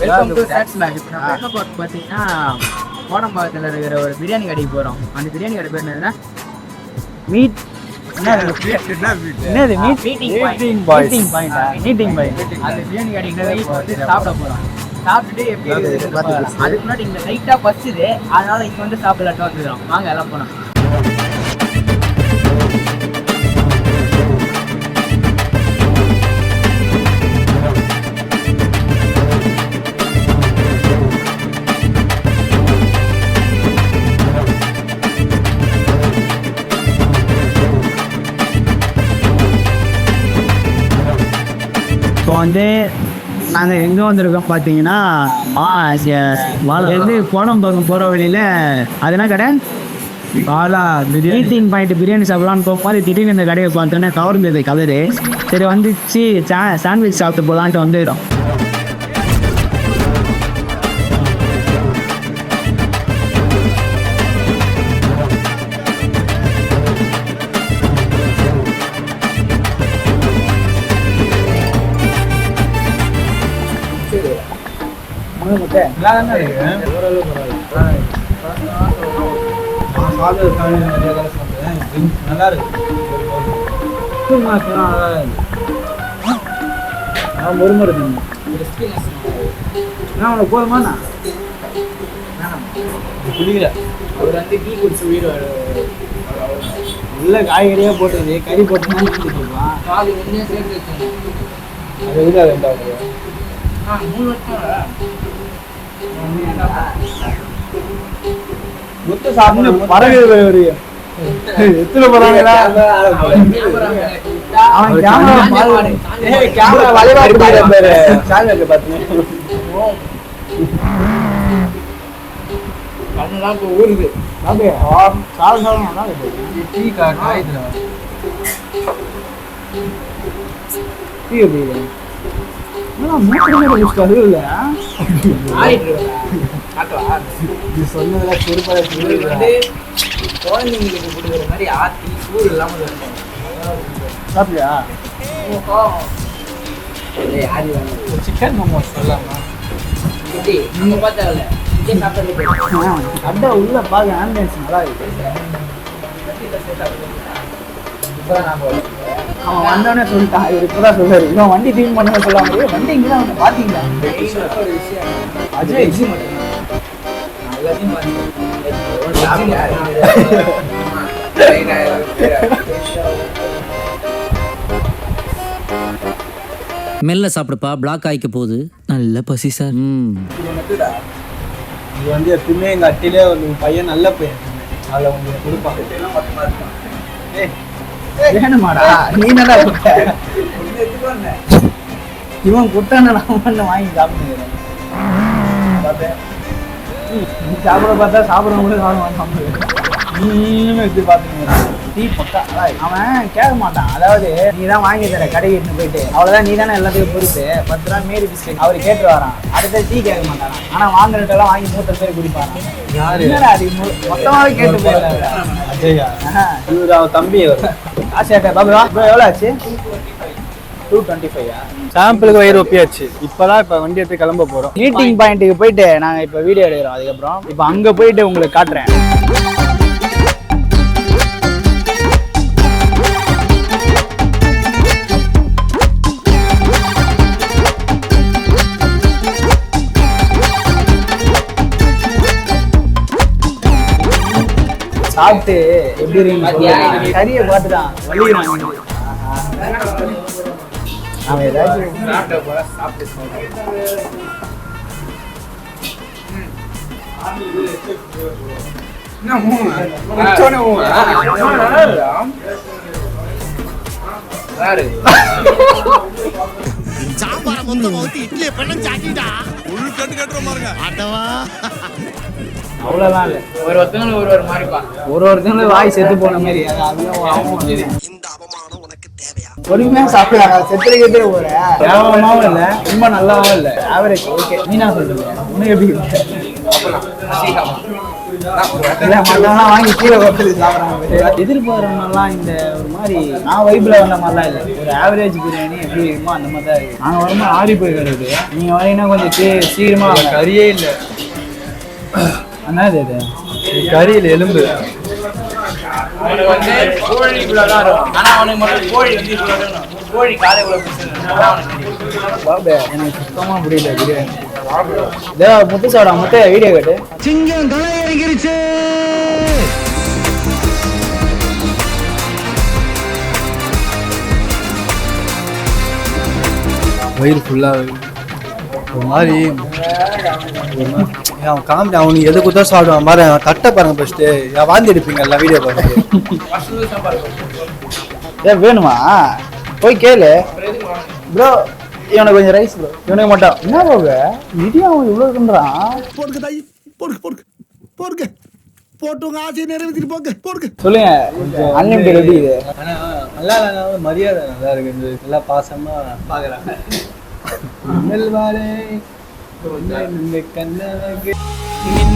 Welcome to சாட்ஸ் நம்ம பார்த்தீங்கன்னா கோடம்பாக்கத்தில் இருக்கிற ஒரு பிரியாணி கடைக்கு போகிறோம் அந்த பிரியாணி கடை பேர் என்னதுன்னா மீட் என்னது? Meet meeting point meeting point அந்த பிரியாணி கடைக்கு வந்து சாப்பிட போகிறோம் சாப்பிட்டுட்டு எப்படி. அதுக்கு முன்னாடி இங்கே லைட்டாக பச்சுது அதனால இப்போ வந்து சாப்பிடலாட்டம் வந்துக்கிறோம் வாங்க எல்லாம் போனோம் இப்போ வந்து நாங்கள் எங்கே வந்திருக்கோம் பார்த்தீங்கன்னா போனோம் போகும் போகிற வழியில் அது என்ன கடை? பாலா மீட்டிங் பாயிண்ட் பிரியாணி சாப்பிடலான்னு போகும்போது திடீர்னு இந்த கடையை பார்த்தோன்னே கவர்ந்தது கலரு சரி வந்துச்சு. சாண்ட்விச் சாப்பிட்டு போகலான்ட்டு வந்துடும் நல்லா இருக்கு முருமுறை நான் போதுமாண்ணா புரியல அவர் வந்து டீ குடிச்சு உயிர் உள்ள காய்கறியாக போட்டது கறி போட்டு பாதி ஒன்றே சேர்த்து அது எதுக்காக ரெண்டாவது ஆ மூணு வருஷம் முத்து சாப்பிட்டு பறவை ஒரு எத்தனை போறாங்களா? அவன் கேமரா கேமரா வளைவாடி பேரு. பாத்தீங்க கண்ணெல்லாம் இப்போ ஊறுது டீ டீ எப்படி இருக்கு? என்னடா மூணு மணி நேரம் use ஆகுது இல்ல? ஆடிட்டு இருக்கா காட்டவா இது சொன்னதுல செருப்பால இவருக்கு வந்து குழந்தைங்களுக்கு கொடுக்குற மாதிரி ஆத்தி சூடு இல்லாமல் இருக்கும் சாப்பிட்டியா? சிக்கன் மோமோஸ் சொல்லலாமா எப்படி? நம்ம பார்த்தால இதே சாப்பிட்டது அட்டை உள்ள பாக்க ஆம்பியன்ஸ் நல்லா இருக்கு அவன் வந்தோடனே சொல்லிட்டான். இவர் இப்பதான் சொல்றாரு. இவன் வண்டி தீம் பண்ண சொல்லாம "ஏய், வண்டி வந்து மெயினான ஒரு விஷயம். அஜய். எல்லாத்தையும். ரைட் ஆயிரம். மெல்ல சாப்பிடுப்பா. பிளாக் ஆயிக்க போகுது. நல்ல பசி சார் ம். இது வந்து எப்பவுமே எங்க அட்டிலே ஒரு பையன் நல்ல பையன். அதுல உங்களுக்கு கொடுப்பாங்க வேணுமாடா? நீ என்னடா இவன் குட்டான நான் பண்ண வாங்கி சாப்பிடுறேன் நீ சாப்பிட பார்த்தா சாப்பிடறவங்களும் சாப்பிட சாப்பிடுவேன் நீங்களும் எடுத்து பாத்தீங்க டீ பக்கா அவன் கேட்க மாட்டான். அதாவது நீ தான் வாங்கி தர கடைக்கு போயிட்டு அவ்வளவுதான் நீ தானே எல்லாத்தையும் பொறுத்து பத்து ரூபா மேரி பிஸ்கட். அவர் கேட்டு வரான். அடுத்த டீ கேட்க மாட்டான். ஆனா வாங்குறதெல்லாம் வாங்கி மூத்த பேர்? என்னடா அது? கேட்டு இவர் அவன் தம்பி ஆசையாட்டா பாபு எவ்வளோ ஆச்சு? டூ டுவெண்ட்டி ஃபைவ் சாம்பிளுக்கு வயிறு ஒப்பியாச்சு. இப்பதான் இப்ப வண்டி எடுத்து கிளம்ப போறோம். மீட்டிங் பாயிண்ட்டுக்கு போயிட்டு நாங்கள் இப்போ வீடியோ எடுக்கிறோம். அதுக்கப்புறம் இப்போ அங்கே போயிட்டு உங்களுக்கு காட்டுறேன். சாப்பிட்டு எப்படி இருக்கு கறியை பார்த்து தான் வலிக்கிறான் அவன் ஏதாச்சும் சாப்பிட்ட போல சாப்பிட்டு சொல்றேன். என்ன ஊ? முடிச்சோடனே ஊ. ஆ, நல்லா அவ்வளோலாம் இல்லை. ஒரு ஒருத்தங்களும் ஒரு ஒரு மாதிரிப்பா. ஒரு ஒருத்தங்களும் வாய் செத்து போன மாதிரி. பொறுமையா சாப்பிடலாம் செத்துற கேட்டே போற. கேவலமாவும் இல்ல ரொம்ப நல்லாவும் இல்ல. ஆவரேஜ் ஓகே நீ என்ன சொல்றீங்க உனக்கு எப்படி வாங்கி கீழே கொட்டது சாப்பிட்றாங்க. எதிர்பார்க்கறவங்கலாம் இந்த ஒரு மாதிரி நான் வைப்பில் வந்த மாதிரிலாம் இல்லை. ஒரு ஆவரேஜ் பிரியாணி எப்படி இருக்குமோ அந்த மாதிரி தான் நாங்கள் வரும்போது ஆறி போய் கிடக்குது நீங்கள் வரீங்கன்னா கொஞ்சம் சீ- சீக்கிரமா வாங்க. கறியே இல்லை. என்னது இது கறி இல்லை எலும்பு. அவனுக்கு வந்து கோழி இவ்வளோதான் இருக்கும் ஆனால் அவனுக்கு மட்டும் கோழி வந்து இவ்வளோ வேணும் கோழி காலை இவ்வளோ பிடிச்சிருக்கு பாபு எனக்கு சுத்தமாக புரியல பிரியாணி. இதோ முத்து சாப்பிடா முத்து வீடியோ கட்டு. சிங்கம் களை இறங்கிருச்சு வயிறு ஃபுல்லாக ஒரு மாதிரி மாதிரி அவன் காமெடி அவனுக்கு எது கொடுத்தா சாப்பிடுவான்? பாரு அவன் தட்டை பாருங்க ஃபர்ஸ்ட்டு வாந்தி எடுப்பீங்கல்ல வீடியோ பார்த்து ஏ வேணுமா? போய் கேளு. ப்ரோ இவனுக்கு கொஞ்சம் ரைஸ் ப்ரோ இவனுக்கு மட்டும். என்ன பாபு இடியும் அவன் இவ்வளோ இருக்குன்றான். போடுங்க தாய். போடுங்க போடுங்க. போடுங்க. போட்டு உங்க ஆசையை நிறைவேற்றிட்டு போங்க. போடுங்க. சொல்லுங்க. அன்லிமிட்டட் எப்படி இது? ஆனால் நல்லா மரியாதை நல்லா இருக்கு. நல்லா பாசமாக பார்க்குறாங்க மின்னல் வாழ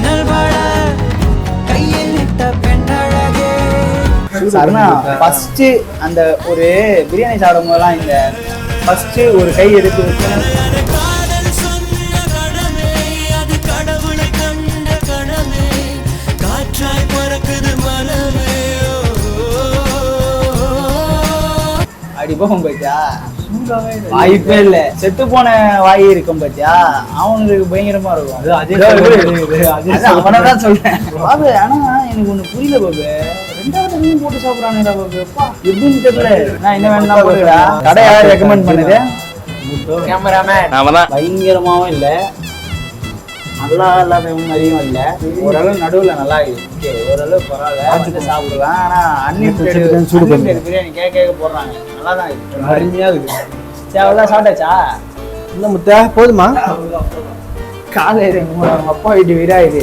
நெல்வாரே இந்த பெண்ணழகே சரணா ஃபர்ஸ்ட் அந்த ஒரு பிரியாணி சாப்பிடும் போதெல்லாம் இந்த ஃபர்ஸ்ட் ஒரு கை எடுத்து வச்சு அப்படி போகும் பாத்தியா? வாய்ப்பே இல்ல. செத்து போன வாய் இருக்கும் பாத்தியா? அவனுக்கு பயங்கரமா இருக்கும். அவனைதான் சொல்றேன். பாபு ஆனா எனக்கு ஒண்ணு புரியல பாபு. ரெண்டாவது மீன் போட்டு சாப்பிடுறானுடா பாபு. அப்பா, எப்படின்னு தெரியல. நான் என்ன வேணும்னா போட்டுடா கடை யார் ரெக்கமெண்ட் பண்ணுது? கேமராமேன் பயங்கரமாவும் இல்ல. நல்லா இல்லாத மாதிரியும் இல்ல. ஓரளவு நடுவுல நல்லா இருக்கு. ஓரளவு பரவாயில்ல. சாப்பிடலாம் ஆனா அன்லிமிட்டட் சூடு பண்ணு. பிரியாணி கேட்க கேட்க போடுறாங்க. நல்லா தான் இருக்கு. அருமையாக இருக்குது சரி அவ்வளோதான் சாப்பிட்டாச்சா? இல்லை முத்தா போதுமா? காலையில அப்பா வீட்டு வீடா இது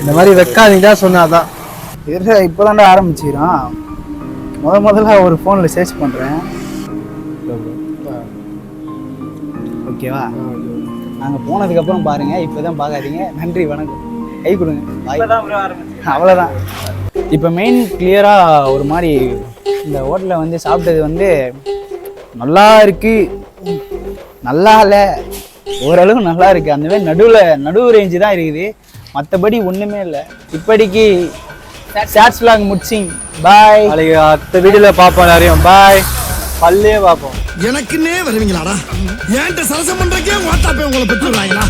இந்த மாதிரி வைக்காதீங்க சொன்னாதான். இது இப்போதான்டா ஆரம்பிச்சிக்கிறோம். முத முதல்ல ஒரு ஃபோனில் சர்ச் பண்ணுறேன் ஓகேவா நாங்கள் போனதுக்கப்புறம் பாருங்க இப்போ தான் பார்க்காதீங்க. நன்றி வணக்கம். கை கொடுங்க. அவ்வளோதான் இப்போ மெயின் கிளியராக ஒரு மாதிரி இந்த ஹோட்டலில் வந்து சாப்பிட்டது வந்து நல்லா இருக்கு. நல்லா இல்லை. ஓரளவு நல்லா இருக்கு. அந்த மாதிரி நடுவில் நடுவு ரேஞ்சு தான் இருக்குது. மற்றபடி ஒன்றுமே இல்லை. இப்படிக்கு ஷார்ட்ஸ் vlog முடிச்சிங். பாய் நாளைக்கு அடுத்த வீடியோவில் பார்ப்போம் எல்லாரையும். பாய் பல்லே பார்ப்போம். எனக்குன்னே வருவீங்களாடா? ஏன்ட்ட சரசம் பண்றக்கே வாட்டாப்பே உங்களை பெற்றுறாங்களா